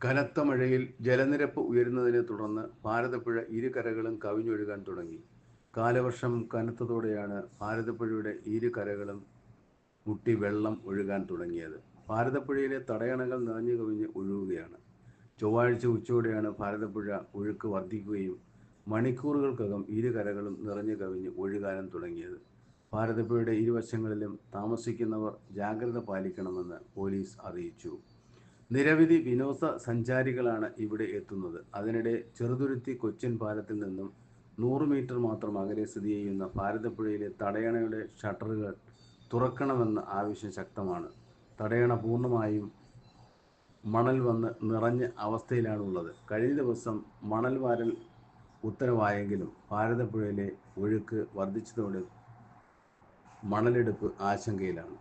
കനത്ത മഴയിൽ ജലനിരപ്പ് ഉയരുന്നതിനെ തുടർന്ന് ഭാരതപ്പുഴ ഇരുകരകളും കവിഞ്ഞൊഴുകാൻ തുടങ്ങി. കാലവർഷം കനത്തതോടെയാണ് ഭാരതപ്പുഴയുടെ ഇരുകരകളും മുട്ടി വെള്ളം ഒഴുകാൻ തുടങ്ങിയത്. ഭാരതപ്പുഴയിലെ തടയണകൾ നിറഞ്ഞു കവിഞ്ഞ് ഒഴുകുകയാണ്. ചൊവ്വാഴ്ച ഉച്ചയോടെയാണ് ഭാരതപ്പുഴ ഒഴുക്ക് വർദ്ധിക്കുകയും മണിക്കൂറുകൾക്കകം ഇരുകരകളും നിറഞ്ഞു കവിഞ്ഞ് ഒഴുകാനും തുടങ്ങിയത്. ഭാരതപ്പുഴയുടെ ഇരുവശങ്ങളിലും താമസിക്കുന്നവർ ജാഗ്രത പാലിക്കണമെന്ന് പോലീസ് അറിയിച്ചു. നിരവധി വിനോദ സഞ്ചാരികളാണ് ഇവിടെ എത്തുന്നത്. അതിനിടെ ചെറുതുരുത്തി കൊച്ചിൻ പാലത്തിൽ നിന്നും നൂറ് മീറ്റർ മാത്രം അകലെ സ്ഥിതി ചെയ്യുന്ന ഭാരതപ്പുഴയിലെ തടയണയുടെ ഷട്ടറുകൾ തുറക്കണമെന്ന ആവശ്യം ശക്തമാണ്. തടയണ പൂർണമായും മണൽ വന്ന് നിറഞ്ഞ അവസ്ഥയിലാണുള്ളത്. കഴിഞ്ഞ ദിവസം മണൽ വാരൽ ഉത്തരവായെങ്കിലും ഭാരതപ്പുഴയിലെ ഒഴുക്ക് വർദ്ധിച്ചതോടെ മണലെടുപ്പ് ആശങ്കയിലാണ്.